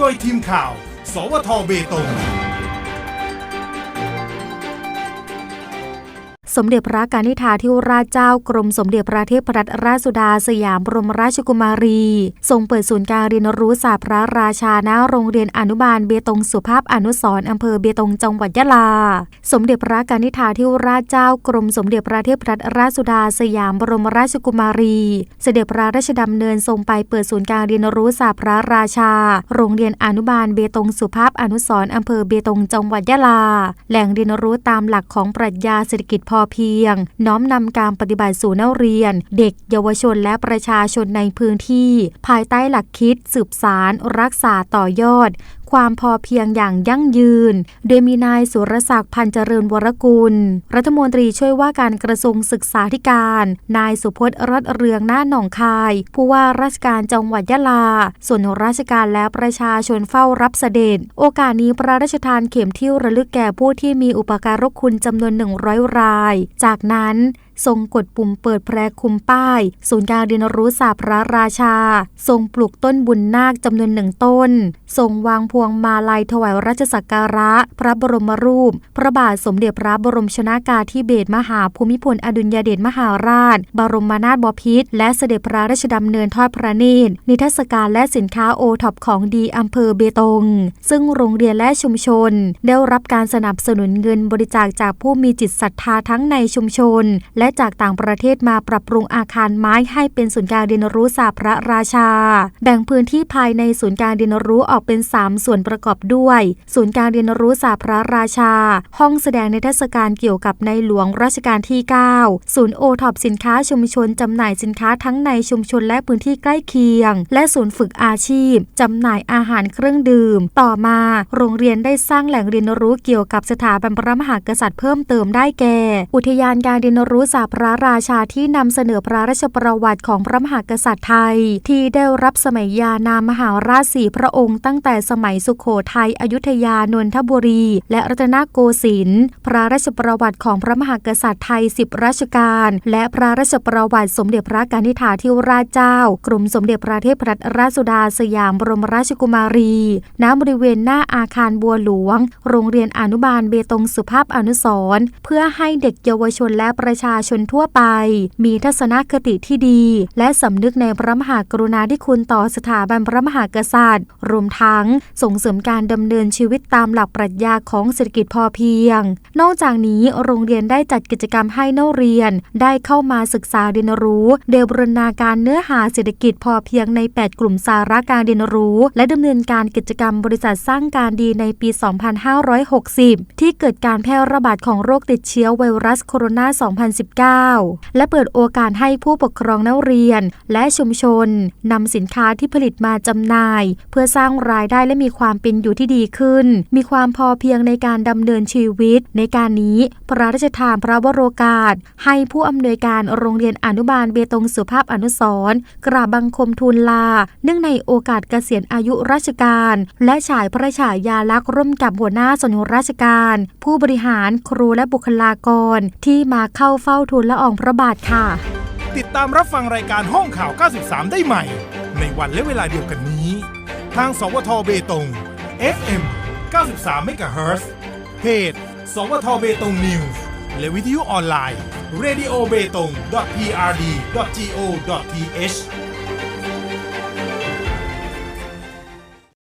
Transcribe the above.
โดยทีมข่าว สวทเบตง สมเด็จพระกานิษฐาธิราชเจ้ากรมสมเด็จพระเทพรัตนราชสุดาสยามบรมราชกุมารี ทรงเปิดศูนย์การเรียนรู้ศาสตร์พระราชาณโรงเรียนอนุบาลเบตงสุภาพอนุสร์อำเภอเบตงจังหวัดยะลา สมเด็จพระกานิษฐาธิราชเจ้ากรมสมเด็จพระเทพรัตนราชสุดาสยามบรมราชกุมารี เสด็จพระราชดำเนินทรงไปเปิดศูนย์การเรียนรู้ศาสตร์พระราชา โรงเรียนอนุบาลเบตงสุภาพอนุสร์อำเภอเบตงจังหวัดยะลา แหล่งเรียนรู้ตามหลักของปรัชญาเศรษฐกิจพอเพียง น้อมนำการปฏิบัติสู่นักเรียน เด็กเยาวชนและประชาชนในพื้นที่ ภายใต้หลักคิดสืบสารรักษาต่อยอด ความพอเพียงอย่างยั่งยืน โดยมีนายสุรศักดิ์พันเจริญวรกุล รัฐมนตรีช่วยว่าการกระทรวงศึกษาธิการ นายสุพจน์รัตเรืองหน้าหนองคาย ผู้ว่าราชการจังหวัดยะลา ส่วนราชการและประชาชนเฝ้ารับเสด็จ โอกาสนี้พระราชทานเข็มทิ่ระลึกแก่ผู้ที่มีอุปการะคุณจำนวน 100 ราย จากนั้น ทรงกดปุ่มเปิดแพรคุมป้าย ศูนย์การเรียนรู้ศาสตร์พระราชา ทรงปลูกต้นบุญนาคจำนวนหนึ่งต้น ทรงวางพวงมาลัยถวายราชสักการะ พระบรมรูป พระบาทสมเด็จพระบรมชนากาธิเบศรมหาภูมิพลอดุลยเดชมหาราช บรมนาถบพิตรและเสด็จพระราชดำเนินทอดพระเนตรนิทรรศการและสินค้าโอท็อปของดีอำเภอเบตง ซึ่งโรงเรียนและชุมชน ได้รับการสนับสนุนเงินบริจาคจากผู้มีจิตศรัทธาทั้งในชุมชน และและจากต่างประเทศมาปรับปรุงอาคารไม้ให้เป็นศูนย์การเรียนรู้ศาสตร์พระราชา แบ่งพื้นที่ภายในศูนย์การเรียนรู้ออกเป็น 3 ส่วนประกอบด้วย ศูนย์การเรียนรู้ศาสตร์พระราชา ห้องแสดงในเทศกาลเกี่ยวกับในหลวงรัชกาลที่ 9 ศูนย์โอท็อปสินค้าชุมชนจำหน่ายสินค้าทั้งในชุมชนและพื้นที่ใกล้เคียง และศูนย์ฝึกอาชีพจำหน่ายอาหารเครื่องดื่ม ต่อมา โรงเรียนได้สร้างแหล่งเรียนรู้เกี่ยวกับสถาบันพระมหากษัตริย์เพิ่มเติมได้แก่ อุทยานการเรียนรู้ศาสตร์พระราชาที่นำเสนอพระราชประวัติของพระมหากษัตริย์ไทย ที่ได้รับสมัยยานามมหาราชสีพระองค์ตั้งแต่สมัยสุขโขทัยอยุธยานนทบุรี และรัตนโกสินทร์พระราชประวัติของพระมหากษัตริย์ไทยสิบราชการ และพระราชประวัติสมเด็จพระกนิษฐาธิราชเจ้า กรมสมเด็จพระเทพรัตนราชสุดาสยามบรมราชกุมารี ณบริเวณหน้าอาคารบัวหลวง โรงเรียนอนุบาลเบตงสุภาพอนุสรเพื่อให้เด็กเยาวชนและประชาชชนทั่วไป มีทัศนคติที่ดี และสำนึกในพระมหากรุณาธิคุณต่อสถาบันพระมหากษัตริย์ รวมทั้งส่งเสริมการดำเนินชีวิตตามหลักปรัชญาของเศรษฐกิจพอเพียง นอกจากนี้โรงเรียนได้จัดกิจกรรมให้นักเรียน ได้เข้ามาศึกษาเรียนรู้โดบรณาการเนื้อหาเศรษฐกิจพอเพียงใน 8 กลุ่มสาระการเรียนรู้ และดำเนินการกิจกรรมบริษัทสร้างการดีในปี 2560 ที่เกิดการแพร่ระบาดของโรคติดเชื้อไวรัสโคโรนา -19 และเปิดโอกาสให้ผู้ปกครองนักเรียน และชุมชนนำสินค้าที่ผลิตมาจำหน่าย เพื่อสร้างรายได้และมีความเป็นอยู่ที่ดีขึ้น มีความพอเพียงในการดำเนินชีวิต ในการนี้พระราชทานพระวโรกาส ให้ผู้อำนวยการโรงเรียนอนุบาลเบตงสุภาพอนุสรกราบบังคมทูลลา เนื่องในโอกาสเกษียณอายุราชการ และฉายพระฉายาลักษณ์ร่วมกับหัวหน้าส่วนราชการ ผู้บริหารครูและบุคลากรที่มาเข้าเฝ้าทูลละอองพระบาทค่ะ ติดตามรับฟังรายการห้องข่าว 93 ได้ใหม่ ในวันและเวลาเดียวกันนี้ ทาง สวทเบตง FM 93เมกะเฮิรตซ์เพจ สวทเบตงนิวส์และวิทยุออนไลน์ radio b e t o n g prd go th